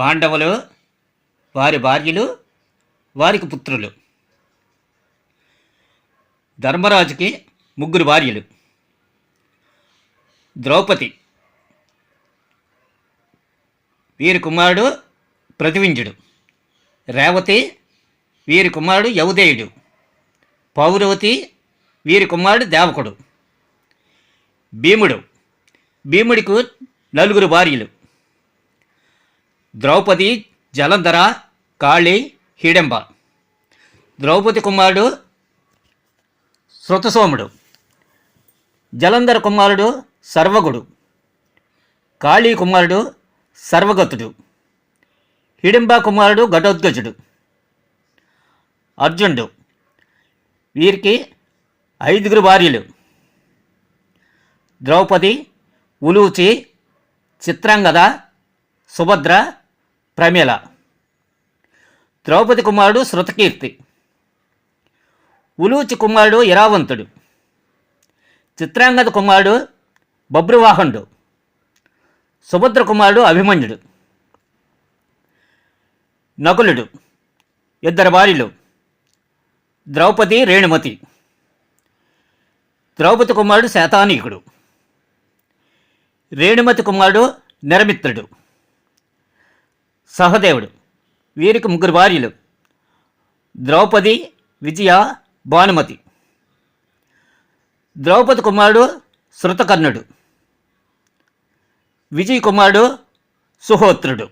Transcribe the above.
పాండవులు వారి భార్యలు వారికి పుత్రులు. ధర్మరాజుకి ముగ్గురు భార్యలు. ద్రౌపది. వీరి కుమారుడు ప్రతివింజుడు. రేవతి వీరి కుమారుడు యౌదేయుడు. పౌరవతి వీరి కుమారుడు దేవకుడు. భీముడు. భీముడికి నలుగురు భార్యలు. ద్రౌపది జలంధర కాళి హిడెంబ. ద్రౌపది కుమారుడు శృతసోముడు జలంధర కుమారుడు సర్వగుడు. కాళీ కుమారుడు సర్వగతుడు. హిడింబ కుమారుడు ఘటోద్గజుడు. అర్జునుడు. వీరికి ఐదుగురు భార్యలు. ద్రౌపది ఉలూచి చిత్రాంగద సుభద్ర ప్రమేల. ద్రౌపది కుమారుడు శృతకీర్తి. ఉలూచి కుమారుడు ఇరావంతుడు చిత్రాంగద కుమారుడు బబ్రువాహనుడు. సుభద్ర కుమారుడు అభిమన్యుడు. నకులుడు ఇద్దరు భార్యలు. ద్రౌపది రేణుమతి. ద్రౌపది కుమారుడు శాతానీకుడు. రేణుమతి కుమారుడు నిరమిత్రుడు. సహదేవుడు వీరికి ముగ్గురు భార్యలు ద్రౌపది విజయ భానుమతి. ద్రౌపది కుమారుడు శృతకర్ణుడు విజయ్ కుమారుడు సుహోత్రుడు.